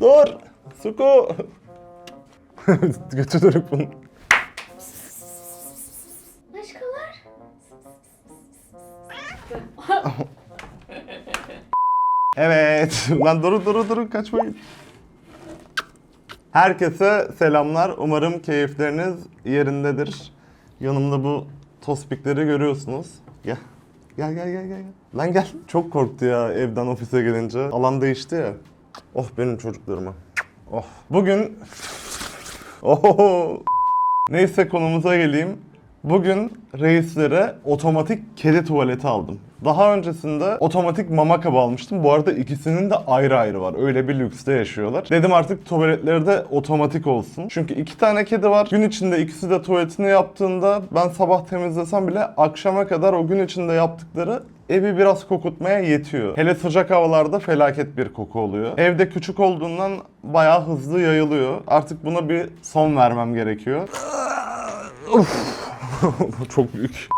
Dur. Suku. Götü dönük bunun. Aşkolar. Evet. Lan durun durun durun kaçmayın. Herkese selamlar. Umarım keyifleriniz yerindedir. Yanımda bu tospikleri görüyorsunuz. Gel. Gel gel gel gel. gel. Lan gel. Çok korktu ya evden ofise gelince. Alan değişti ya. Oh benim çocuklarıma. Oh. Bugün... Oh. Neyse konumuza geleyim. Bugün reislere otomatik kedi tuvaleti aldım. Daha öncesinde otomatik mama kabı almıştım. Bu arada ikisinin de ayrı ayrı var. Öyle bir lükste yaşıyorlar. Dedim artık tuvaletleri de otomatik olsun. Çünkü iki tane kedi var. Gün içinde ikisi de tuvaletini yaptığında ben sabah temizlesem bile akşama kadar o gün içinde yaptıkları evi biraz kokutmaya yetiyor. Hele sıcak havalarda felaket bir koku oluyor. Evde küçük olduğundan bayağı hızlı yayılıyor. Artık buna bir son vermem gerekiyor. Çok büyük.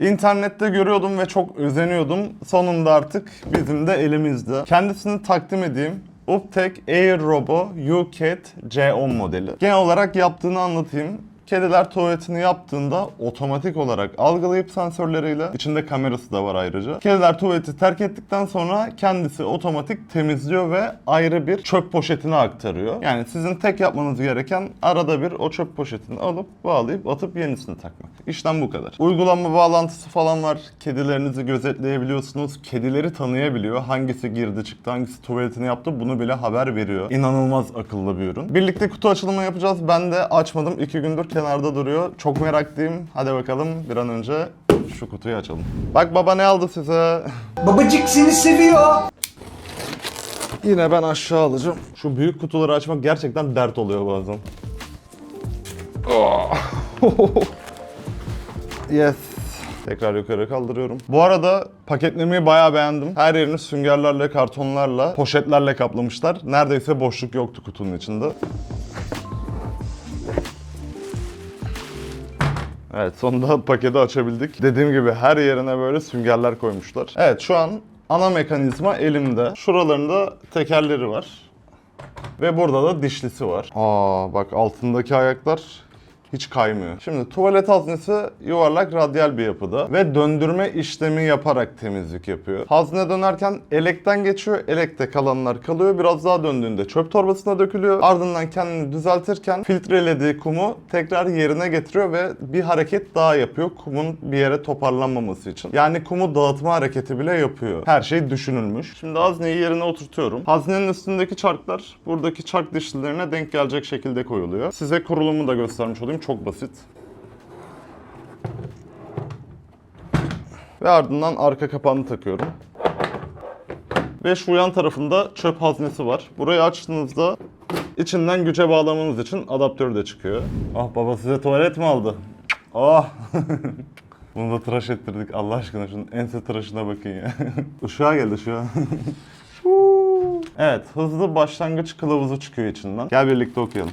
İnternette görüyordum ve çok özeniyordum. Sonunda artık bizim de elimizde. Kendisini takdim edeyim. Uptek Air Robo UCAT C10 modeli. Genel olarak yaptığını anlatayım. Kediler tuvaletini yaptığında otomatik olarak algılayıp sensörleriyle içinde kamerası da var ayrıca. Kediler tuvaleti terk ettikten sonra kendisi otomatik temizliyor ve ayrı bir çöp poşetine aktarıyor. Yani sizin tek yapmanız gereken arada bir o çöp poşetini alıp bağlayıp atıp yenisini takmak. İşlem bu kadar. Uygulama bağlantısı falan var. Kedilerinizi gözetleyebiliyorsunuz. Kedileri tanıyabiliyor. Hangisi girdi çıktı, hangisi tuvaletini yaptı bunu bile haber veriyor. İnanılmaz akıllı bir ürün. Birlikte kutu açılımı yapacağız. Ben de açmadım. iki gündür kenarda duruyor. Çok meraklıyım. Hadi bakalım bir an önce şu kutuyu açalım. Bak baba ne aldı size? Babacık seni seviyor. Yine ben aşağı alacağım. Şu büyük kutuları açmak gerçekten dert oluyor bazen. yes. Tekrar yukarı kaldırıyorum. Bu arada paketlemeyi bayağı beğendim. Her yerini süngerlerle, kartonlarla, poşetlerle kaplamışlar. Neredeyse boşluk yoktu kutunun içinde. Evet sonunda paketi açabildik. Dediğim gibi her yerine böyle süngerler koymuşlar. Evet şu an ana mekanizma elimde. Şuralarında tekerleri var. Ve burada da dişlisi var. Aa bak altındaki ayaklar hiç kaymıyor. Şimdi tuvalet haznesi yuvarlak radyal bir yapıda ve döndürme işlemi yaparak temizlik yapıyor. Hazne dönerken elekten geçiyor, elekte kalanlar kalıyor. Biraz daha döndüğünde çöp torbasına dökülüyor. Ardından kendini düzeltirken filtrelediği kumu tekrar yerine getiriyor ve bir hareket daha yapıyor kumun bir yere toparlanmaması için. Yani kumu dağıtma hareketi bile yapıyor. Her şey düşünülmüş. Şimdi hazneyi yerine oturtuyorum. Haznenin üstündeki çarklar buradaki çark dişlilerine denk gelecek şekilde koyuluyor. Size kurulumu da göstermiş olayım. Çok basit. Ve ardından arka kapağını takıyorum. Ve şu yan tarafında çöp haznesi var. Burayı açtığınızda içinden güce bağlamanız için adaptör de çıkıyor. Ah baba size tuvalet mi aldı? Ah! Bunu da tıraş ettirdik Allah aşkına şunun ense tıraşına bakın ya. Işığa geldi ışığa. evet hızlı başlangıç kılavuzu çıkıyor içinden. Gel birlikte okuyalım.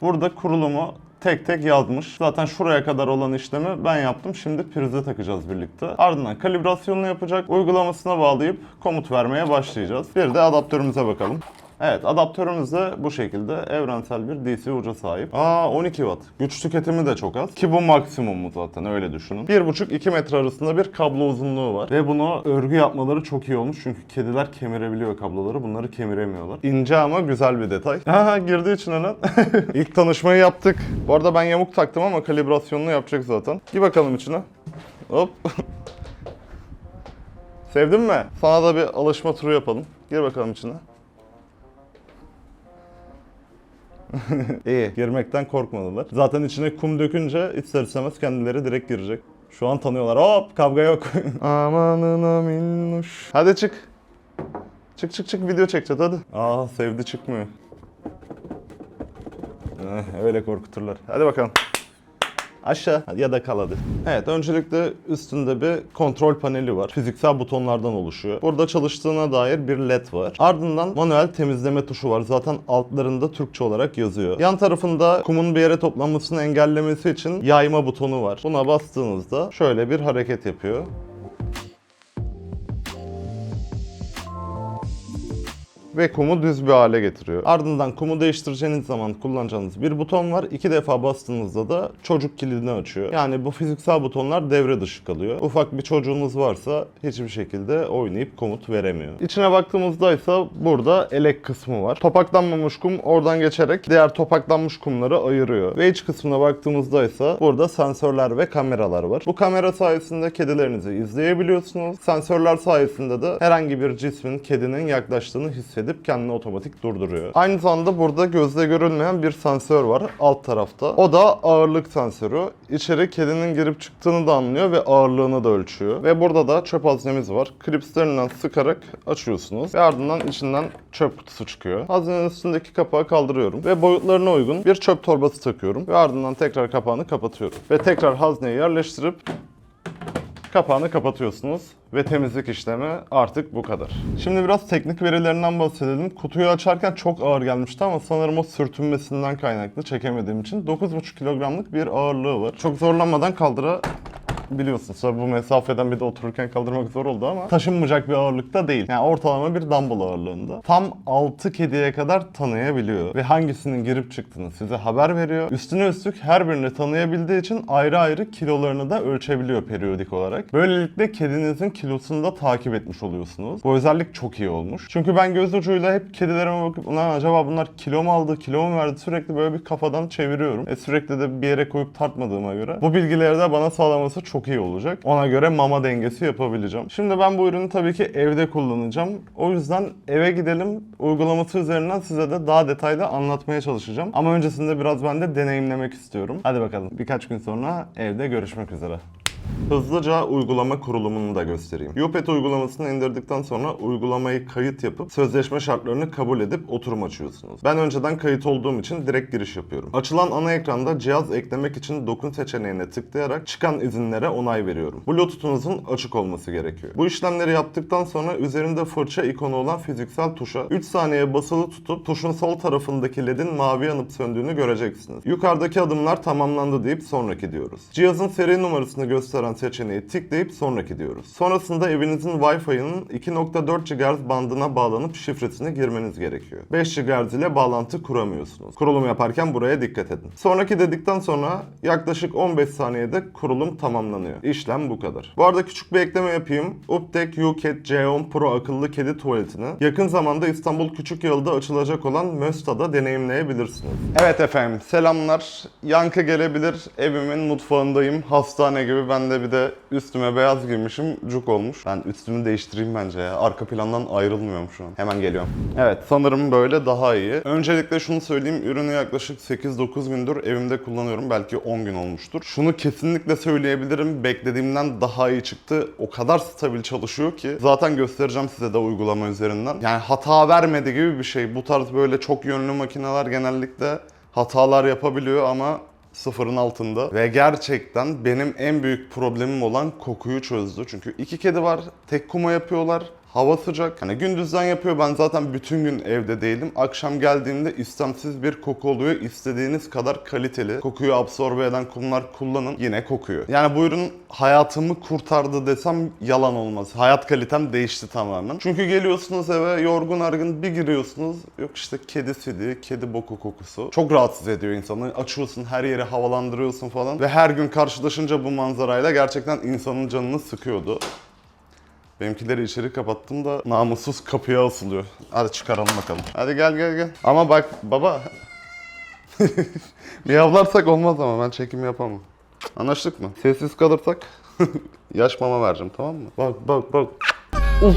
Burada kurulumu tek tek yazmış. Zaten şuraya kadar olan işlemi ben yaptım. Şimdi prize takacağız birlikte. Ardından kalibrasyonunu yapacak. Uygulamasına bağlayıp komut vermeye başlayacağız. Bir de adaptörümüze bakalım. Evet adaptörümüz de bu şekilde evrensel bir DC uca sahip. Aa 12 watt. Güç tüketimi de çok az. Ki bu maksimumu zaten öyle düşünün. 1,5-2 metre arasında bir kablo uzunluğu var. Ve bunu örgü yapmaları çok iyi olmuş. Çünkü kediler kemirebiliyor kabloları. Bunları kemiremiyorlar. İnce ama güzel bir detay. Aha girdi içine lan. İlk tanışmayı yaptık. Bu arada ben yamuk taktım ama kalibrasyonunu yapacak zaten. Bir bakalım içine. Hop. Sevdin mi? Sana da bir alışma turu yapalım. Gir bakalım içine. İyi. Girmekten korkmadılar. Zaten içine kum dökünce ister istemez kendileri direkt girecek. Şu an tanıyorlar. Hop kavga yok. Amanına minnuş. Hadi çık. Çık çık çık video çekeceğiz hadi. Aa sevdi çıkmıyor. Eh, öyle korkuturlar. Hadi bakalım. Aşağı ya da kal hadi. Evet öncelikle üstünde bir kontrol paneli var. Fiziksel butonlardan oluşuyor. Burada çalıştığına dair bir led var. Ardından manuel temizleme tuşu var. Zaten altlarında Türkçe olarak yazıyor. Yan tarafında kumun bir yere toplanmasını engellemesi için yayma butonu var. Buna bastığınızda şöyle bir hareket yapıyor. Ve kumu düz bir hale getiriyor. Ardından kumu değiştireceğiniz zaman kullanacağınız bir buton var. İki defa bastığınızda da çocuk kilidini açıyor. Yani bu fiziksel butonlar devre dışı kalıyor. Ufak bir çocuğunuz varsa hiçbir şekilde oynayıp komut veremiyor. İçine baktığımızda ise burada elek kısmı var. Topaklanmamış kum oradan geçerek diğer topaklanmış kumları ayırıyor. Ve iç kısmına baktığımızda ise burada sensörler ve kameralar var. Bu kamera sayesinde kedilerinizi izleyebiliyorsunuz. Sensörler sayesinde de herhangi bir cismin kedinin yaklaştığını hissedip kendini otomatik durduruyor. Aynı zamanda burada gözle görülmeyen bir sensör var alt tarafta. O da ağırlık sensörü. İçeri kedinin girip çıktığını da anlıyor ve ağırlığını da ölçüyor. Ve burada da çöp haznemiz var. Klipslerinden sıkarak açıyorsunuz ve ardından içinden çöp kutusu çıkıyor. Haznenin üstündeki kapağı kaldırıyorum ve boyutlarına uygun bir çöp torbası takıyorum ve ardından tekrar kapağını kapatıyorum. Ve tekrar hazneyi yerleştirip kapağını kapatıyorsunuz ve temizlik işlemi artık bu kadar. Şimdi biraz teknik verilerinden bahsedelim. Kutuyu açarken çok ağır gelmişti ama sanırım o sürtünmesinden kaynaklı çekemediğim için 9,5 kilogramlık bir ağırlığı var. Çok zorlanmadan kaldıra biliyorsunuz. Tabii bu mesafeden bir de otururken kaldırmak zor oldu ama taşınmayacak bir ağırlıkta değil. Yani ortalama bir dumbbell ağırlığında. Tam 6 kediye kadar tanıyabiliyor ve hangisinin girip çıktığını size haber veriyor. Üstüne üstlük her birini tanıyabildiği için ayrı ayrı kilolarını da ölçebiliyor periyodik olarak. Böylelikle kedinizin kilosunu da takip etmiş oluyorsunuz. Bu özellik çok iyi olmuş. Çünkü ben göz ucuyla hep kedilerime bakıp ulan acaba bunlar kilo mu aldı, kilo mu verdi sürekli böyle bir kafadan çeviriyorum. E sürekli de bir yere koyup tartmadığıma göre bu bilgileri de bana sağlaması çok iyi olacak. Ona göre mama dengesi yapabileceğim. Şimdi ben bu ürünü tabii ki evde kullanacağım. O yüzden eve gidelim. Uygulaması üzerinden size de daha detaylı anlatmaya çalışacağım. Ama öncesinde biraz ben de deneyimlemek istiyorum. Hadi bakalım. Birkaç gün sonra evde görüşmek üzere. Hızlıca uygulama kurulumunu da göstereyim. Upet uygulamasını indirdikten sonra uygulamayı kayıt yapıp sözleşme şartlarını kabul edip oturum açıyorsunuz. Ben önceden kayıt olduğum için direkt giriş yapıyorum. Açılan ana ekranda cihaz eklemek için dokun seçeneğine tıklayarak çıkan izinlere onay veriyorum. Bluetooth'unuzun açık olması gerekiyor. Bu işlemleri yaptıktan sonra üzerinde fırça ikonu olan fiziksel tuşa 3 saniye basılı tutup tuşun sol tarafındaki ledin mavi yanıp söndüğünü göreceksiniz. Yukarıdaki adımlar tamamlandı deyip sonraki diyoruz. Cihazın seri numarasını gösteren seçeneği tıklayıp sonraki diyoruz. Sonrasında evinizin Wi-Fi'nin 2.4 GHz bandına bağlanıp şifresini girmeniz gerekiyor. 5 GHz ile bağlantı kuramıyorsunuz. Kurulum yaparken buraya dikkat edin. Sonraki dedikten sonra yaklaşık 15 saniyede kurulum tamamlanıyor. İşlem bu kadar. Bu arada küçük bir ekleme yapayım. Uptek UCAT J10 Pro akıllı kedi tuvaletini yakın zamanda İstanbul Küçükyalı'da açılacak olan Mösta'da deneyimleyebilirsiniz. Evet efendim selamlar. Yankı gelebilir. Evimin mutfağındayım. Hastane gibi ben de bir de üstüme beyaz giymişim. Cuk olmuş. Ben üstümü değiştireyim bence ya. Arka plandan ayrılmıyorum şu an. Hemen geliyorum. Evet sanırım böyle daha iyi. Öncelikle şunu söyleyeyim. Ürünü yaklaşık 8-9 gündür evimde kullanıyorum. Belki 10 gün olmuştur. Şunu kesinlikle söyleyebilirim. Beklediğimden daha iyi çıktı. O kadar stabil çalışıyor ki. Zaten göstereceğim size de uygulama üzerinden. Yani hata vermedi gibi bir şey. Bu tarz böyle çok yönlü makineler genellikle hatalar yapabiliyor ama sıfırın altında. Ve gerçekten benim en büyük problemim olan kokuyu çözdü. Çünkü iki kedi var, tek kuma yapıyorlar. Hava sıcak. Hani gündüzden yapıyor. Ben zaten bütün gün evde değilim. Akşam geldiğimde istemsiz bir koku oluyor. İstediğiniz kadar kaliteli. Kokuyu absorbe eden kumlar kullanın. Yine kokuyor. Yani bu ürün hayatımı kurtardı desem yalan olmaz. Hayat kalitem değişti tamamen. Çünkü geliyorsunuz eve yorgun argın bir giriyorsunuz. Yok işte kedi sidi, kedi boku kokusu. Çok rahatsız ediyor insanı. Açıyorsun her yeri havalandırıyorsun falan. Ve her gün karşılaşınca bu manzarayla gerçekten insanın canını sıkıyordu. Benimkileri içeri kapattım da namussuz kapıya asılıyor. Hadi çıkaralım bakalım. Hadi gel gel gel. Ama bak baba. Miyavlarsak olmaz ama ben çekim yapamam. Anlaştık mı? Sessiz kalırsak yaş mama vereceğim tamam mı? Bak bak bak. Uf.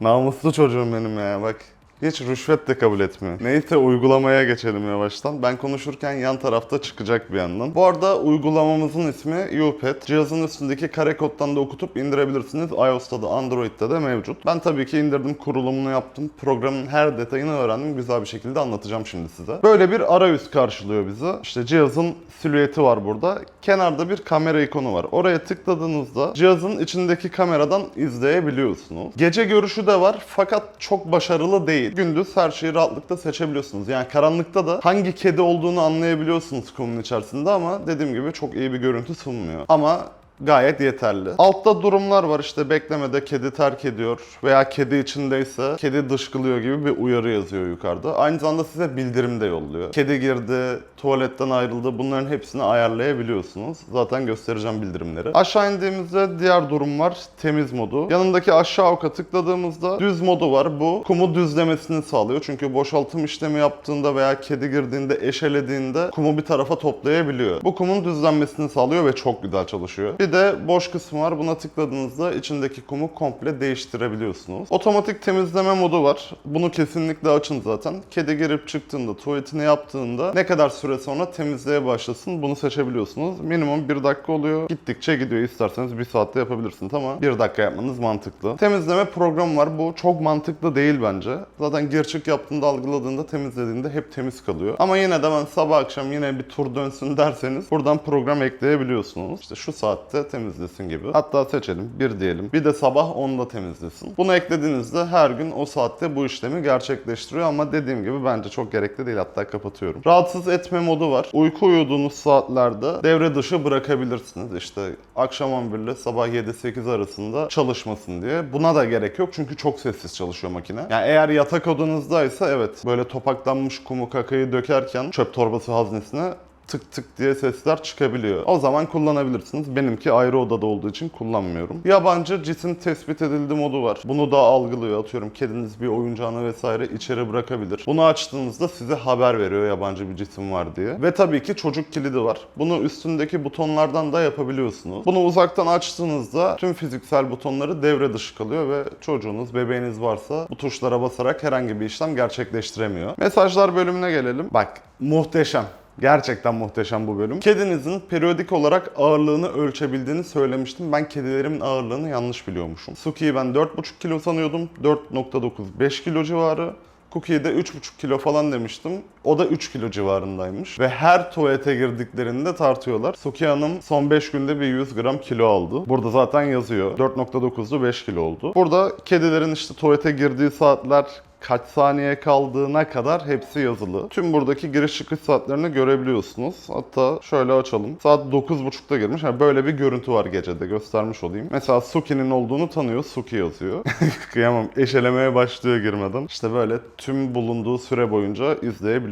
Namuslu çocuğum benim ya bak. Hiç rüşvet de kabul etmiyor. Neyse uygulamaya geçelim yavaştan. Ben konuşurken yan tarafta çıkacak bir yandan. Bu arada uygulamamızın ismi UPet. Cihazın üstündeki kare koddan da okutup indirebilirsiniz. iOS'ta da Android'de de mevcut. Ben tabii ki indirdim, kurulumunu yaptım. Programın her detayını öğrendim. Güzel bir şekilde anlatacağım şimdi size. Böyle bir arayüz karşılıyor bizi. İşte cihazın silüeti var burada. Kenarda bir kamera ikonu var. Oraya tıkladığınızda cihazın içindeki kameradan izleyebiliyorsunuz. Gece görüşü de var fakat çok başarılı değil. Gündüz her şeyi rahatlıkla seçebiliyorsunuz. Yani karanlıkta da hangi kedi olduğunu anlayabiliyorsunuz kumun içerisinde ama dediğim gibi çok iyi bir görüntü sunmuyor. Ama gayet yeterli. Altta durumlar var işte beklemede kedi terk ediyor veya kedi içindeyse kedi dışkılıyor gibi bir uyarı yazıyor yukarıda. Aynı zamanda size bildirim de yolluyor. Kedi girdi, tuvaletten ayrıldı bunların hepsini ayarlayabiliyorsunuz. Zaten göstereceğim bildirimleri. Aşağı indiğimizde diğer durum var temiz modu. Yanındaki aşağı oka tıkladığımızda düz modu var. Bu kumu düzlemesini sağlıyor. Çünkü boşaltım işlemi yaptığında veya kedi girdiğinde eşelediğinde kumu bir tarafa toplayabiliyor. Bu kumun düzlenmesini sağlıyor ve çok güzel çalışıyor. Bir de boş kısmı var. Buna tıkladığınızda içindeki kumu komple değiştirebiliyorsunuz. Otomatik temizleme modu var. Bunu kesinlikle açın zaten. Kedi girip çıktığında, tuvaletini yaptığında ne kadar süre sonra temizliğe başlasın bunu seçebiliyorsunuz. Minimum 1 dakika oluyor. Gittikçe gidiyor. İsterseniz 1 saatte yapabilirsiniz ama 1 dakika yapmanız mantıklı. Temizleme programı var. Bu çok mantıklı değil bence. Zaten gir çık yaptığında, algıladığında, temizlediğinde hep temiz kalıyor. Ama yine de ben sabah akşam yine bir tur dönsün derseniz buradan program ekleyebiliyorsunuz. İşte şu saatte temizlesin gibi. Hatta seçelim. Bir diyelim. Bir de sabah 10'da temizlesin. Bunu eklediğinizde her gün o saatte bu işlemi gerçekleştiriyor ama dediğim gibi bence çok gerekli değil. Hatta kapatıyorum. Rahatsız etme modu var. Uyku uyuduğunuz saatlerde devre dışı bırakabilirsiniz. İşte akşam 11 ile sabah 7-8 arasında çalışmasın diye. Buna da gerek yok çünkü çok sessiz çalışıyor makine. Yani eğer yatak odanızdaysa evet böyle topaklanmış kumu kakayı dökerken çöp torbası haznesine tık tık diye sesler çıkabiliyor. O zaman kullanabilirsiniz. Benimki ayrı odada olduğu için kullanmıyorum. Yabancı cisim tespit edildi modu var. Bunu da algılıyor. Atıyorum kediniz bir oyuncağını vesaire içeri bırakabilir. Bunu açtığınızda size haber veriyor yabancı bir cisim var diye. Ve tabii ki çocuk kilidi var. Bunu üstündeki butonlardan da yapabiliyorsunuz. Bunu uzaktan açtığınızda tüm fiziksel butonları devre dışı kalıyor ve çocuğunuz, bebeğiniz varsa bu tuşlara basarak herhangi bir işlem gerçekleştiremiyor. Mesajlar bölümüne gelelim. Bak muhteşem. Gerçekten muhteşem bu bölüm. Kedinizin periyodik olarak ağırlığını ölçebildiğini söylemiştim. Ben kedilerimin ağırlığını yanlış biliyormuşum. Suki'yi ben 4,5 kilo sanıyordum. 4.9 5 kilo civarı. Cookie'ye de 3,5 kilo falan demiştim. O da 3 kilo civarındaymış. Ve her tuvalete girdiklerinde tartıyorlar. Suki Hanım son 5 günde bir 100 gram kilo aldı. Burada zaten yazıyor. 4.9'du 5 kilo oldu. Burada kedilerin işte tuvalete girdiği saatler, kaç saniye kaldığına kadar hepsi yazılı. Tüm buradaki giriş çıkış saatlerini görebiliyorsunuz. Hatta şöyle açalım. Saat 9.30'da girmiş. Yani böyle bir görüntü var gecede. Göstermiş olayım. Mesela Suki'nin olduğunu tanıyor. Suki yazıyor. Kıyamam. Eşelemeye başlıyor girmeden. İşte böyle tüm bulunduğu süre boyunca izleyebiliyorsunuz.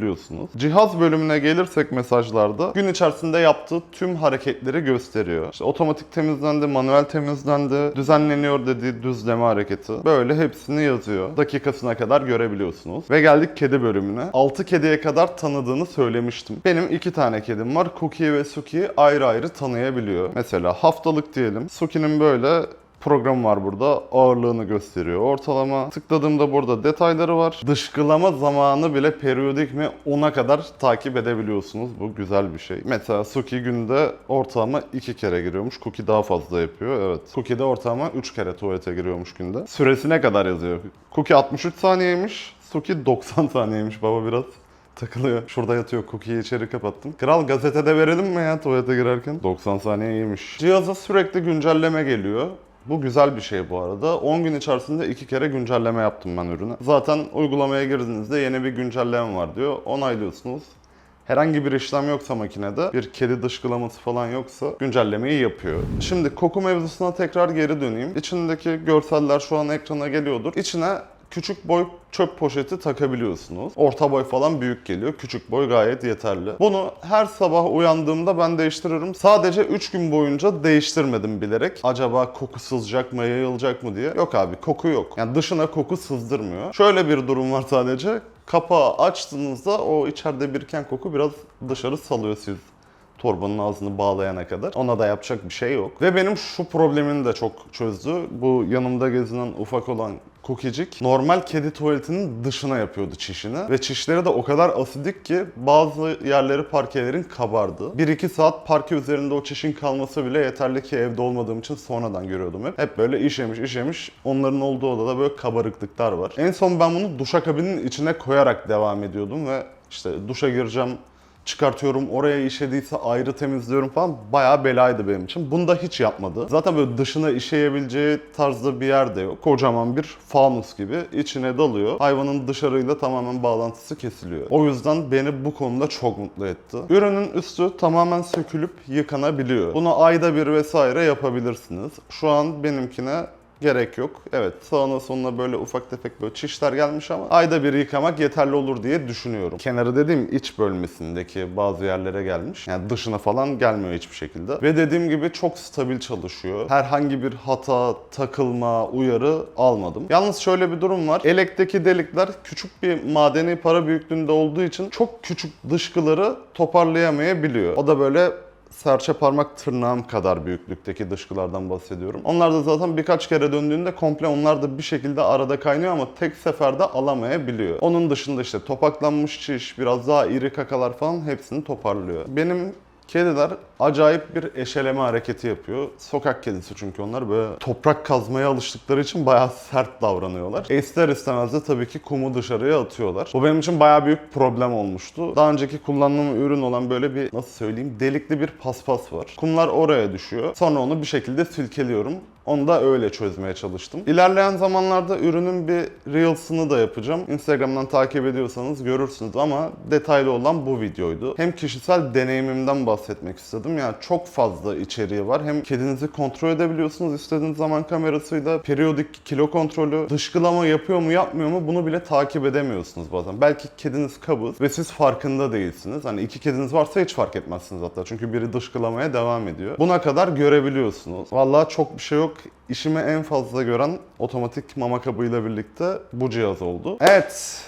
Cihaz bölümüne gelirsek mesajlarda gün içerisinde yaptığı tüm hareketleri gösteriyor. İşte otomatik temizlendi, manuel temizlendi, düzenleniyor dediği düzleme hareketi. Böyle hepsini yazıyor. Dakikasına kadar görebiliyorsunuz. Ve geldik kedi bölümüne. 6 kediye kadar tanıdığını söylemiştim. Benim iki tane kedim var. Cookie ve Suki ayrı ayrı tanıyabiliyor. Mesela haftalık diyelim. Suki'nin böyle program var burada. Ağırlığını gösteriyor. Ortalama tıkladığımda burada detayları var. Dışkılama zamanı bile periyodik mi ona kadar takip edebiliyorsunuz. Bu güzel bir şey. Mesela Suki günde ortalama 2 kere giriyormuş. Cookie daha fazla yapıyor. Evet. Cookie de ortalama 3 kere tuvalete giriyormuş günde. Süresi ne kadar yazıyor? Cookie 63 saniyeymiş. Suki 90 saniyeymiş baba biraz takılıyor. Şurada yatıyor. Cookie'yi içeri kapattım. Kral gazetede verelim mi ya tuvalete girerken? 90 saniye iyiymiş. Cihaza sürekli güncelleme geliyor. Bu güzel bir şey bu arada. 10 gün içerisinde 2 kere güncelleme yaptım ben ürüne. Zaten uygulamaya girdiğinizde yeni bir güncelleme var diyor. Onaylıyorsunuz. Herhangi bir işlem yoksa makinede, bir kedi dışkılaması falan yoksa güncellemeyi yapıyor. Şimdi koku mevzusuna tekrar geri döneyim. İçindeki görseller şu an ekrana geliyordur. İçine küçük boy çöp poşeti takabiliyorsunuz. Orta boy falan büyük geliyor. Küçük boy gayet yeterli. Bunu her sabah uyandığımda ben değiştiririm. Sadece 3 gün boyunca değiştirmedim bilerek. Acaba koku sızacak mı, yayılacak mı diye. Yok abi koku yok. Yani dışına koku sızdırmıyor. Şöyle bir durum var sadece. Kapağı açtığınızda o içeride biriken koku biraz dışarı salıyor siz torbanın ağzını bağlayana kadar. Ona da yapacak bir şey yok. Ve benim şu problemini de çok çözdü. Bu yanımda gezinen ufak olan Cookie'cik normal kedi tuvaletinin dışına yapıyordu çişini. Ve çişleri de o kadar asidik ki bazı yerleri parkelerin kabardı. 1-2 saat parke üzerinde o çişin kalması bile yeterli ki evde olmadığım için sonradan görüyordum hep. Hep böyle işemiş işemiş. Onların olduğu odada böyle kabarıklıklar var. En son ben bunu duşakabinin içine koyarak devam ediyordum ve işte duşa gireceğim çıkartıyorum. Oraya işediyse ayrı temizliyorum falan. Bayağı belaydı benim için. Bunu da hiç yapmadı. Zaten böyle dışına işeyebileceği tarzda bir yer de yok. Kocaman bir fanus gibi içine dalıyor. Hayvanın dışarıyla tamamen bağlantısı kesiliyor. O yüzden beni bu konuda çok mutlu etti. Ürünün üstü tamamen sökülüp yıkanabiliyor. Bunu ayda bir vesaire yapabilirsiniz. Şu an benimkine gerek yok. Evet sağına sonuna böyle ufak tefek böyle çişler gelmiş ama ayda bir yıkamak yeterli olur diye düşünüyorum. Kenarı dediğim iç bölmesindeki bazı yerlere gelmiş. Yani dışına falan gelmiyor hiçbir şekilde. Ve dediğim gibi çok stabil çalışıyor. Herhangi bir hata, takılma, uyarı almadım. Yalnız şöyle bir durum var. Elekteki delikler küçük bir madeni para büyüklüğünde olduğu için çok küçük dışkıları toparlayamayabiliyor. O da böyle serçe parmak tırnağım kadar büyüklükteki dışkılardan bahsediyorum. Onlar da zaten birkaç kere döndüğünde komple onlar da bir şekilde arada kaynıyor ama tek seferde alamayabiliyor. Onun dışında işte topaklanmış çiş, biraz daha iri kakalar falan hepsini toparlıyor. Benim Kediler acayip bir eşeleme hareketi yapıyor. Sokak kedisi çünkü onlar böyle toprak kazmaya alıştıkları için bayağı sert davranıyorlar. İster istemez de tabii ki kumu dışarıya atıyorlar. Bu benim için bayağı büyük problem olmuştu. Daha önceki kullandığım ürün olan böyle bir nasıl söyleyeyim delikli bir paspas var. Kumlar oraya düşüyor. Sonra onu bir şekilde silkeliyorum. Onu da öyle çözmeye çalıştım. İlerleyen zamanlarda ürünün bir Reels'ını da yapacağım. Instagram'dan takip ediyorsanız görürsünüz ama detaylı olan bu videoydu. Hem kişisel deneyimimden bahsetmek istedim. Yani çok fazla içeriği var. Hem kedinizi kontrol edebiliyorsunuz istediğiniz zaman kamerasıyla. Periyodik kilo kontrolü, dışkılama yapıyor mu yapmıyor mu bunu bile takip edemiyorsunuz bazen. Belki kediniz kabız ve siz farkında değilsiniz. Hani iki kediniz varsa hiç fark etmezsiniz hatta. Çünkü biri dışkılamaya devam ediyor. Buna kadar görebiliyorsunuz. Vallahi çok bir şey yok. İşimi en fazla gören otomatik mama kabıyla birlikte bu cihaz oldu. Evet.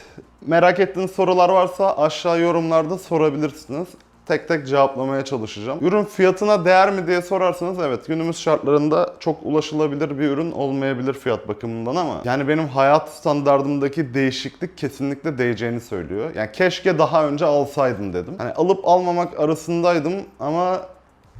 Merak ettiğiniz sorular varsa aşağı yorumlarda sorabilirsiniz. Tek tek cevaplamaya çalışacağım. Ürün fiyatına değer mi diye sorarsanız evet günümüz şartlarında çok ulaşılabilir bir ürün olmayabilir fiyat bakımından ama yani benim hayat standartımdaki değişiklik kesinlikle değeceğini söylüyor. Yani keşke daha önce alsaydım dedim. Hani alıp almamak arasındaydım ama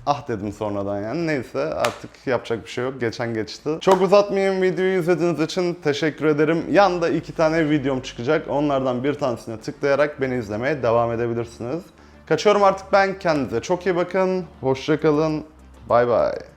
Ah dedim sonradan yani. Neyse artık yapacak bir şey yok. Geçen geçti. Çok uzatmayayım videoyu izlediğiniz için teşekkür ederim. Yanda iki tane videom çıkacak. Onlardan bir tanesine tıklayarak beni izlemeye devam edebilirsiniz. Kaçıyorum artık ben. Kendinize çok iyi bakın. Hoşçakalın. Bay bay.